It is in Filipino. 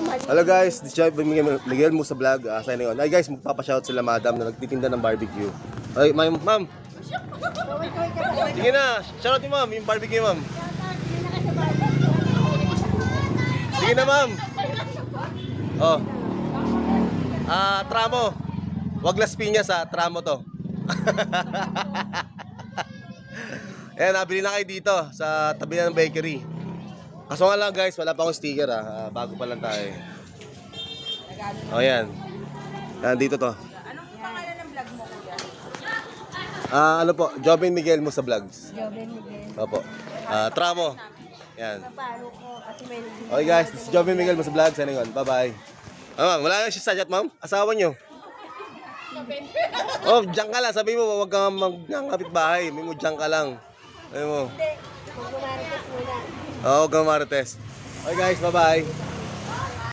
Hello guys, this is Miguel, Miguel mo sa vlog. Uh, signing on. Ay guys, magpapashout sila madam na nagtitinda ng barbecue. Ay, ma'am, ma'am. Sige na, shoutout niyo ma'am, yung barbecue ma'am. Sige na ma'am. Oh. Ah, tramo. Wag Las Piñas ha, tramo to. Ayan, nabili na kayo dito sa tabi ng bakery. Kaso nga lang guys, wala pa akong sticker ah. Ah, bago pa lang tayo. O yan. Yan, dito to. Anong pangalan ng vlog mo, kuya? Ah, ano po, Jobin Miguel mo sa vlogs. Joven Miguel. Opo. Ah, tramo. Yan. Paro ko kasi may Okay guys, this is Jobin Miguel mo sa vlog. Signing on. Bye-bye. Ah, ma'am, wala na siya sa chat, ma'am. Asawa niyo. Oh, diyan ka lang. Sabi mo, huwag kang magkakapit bahay. May mo, diyan ka lang. Sabi mo. Hindi. Oo, oh, marites. Okay guys, bye-bye.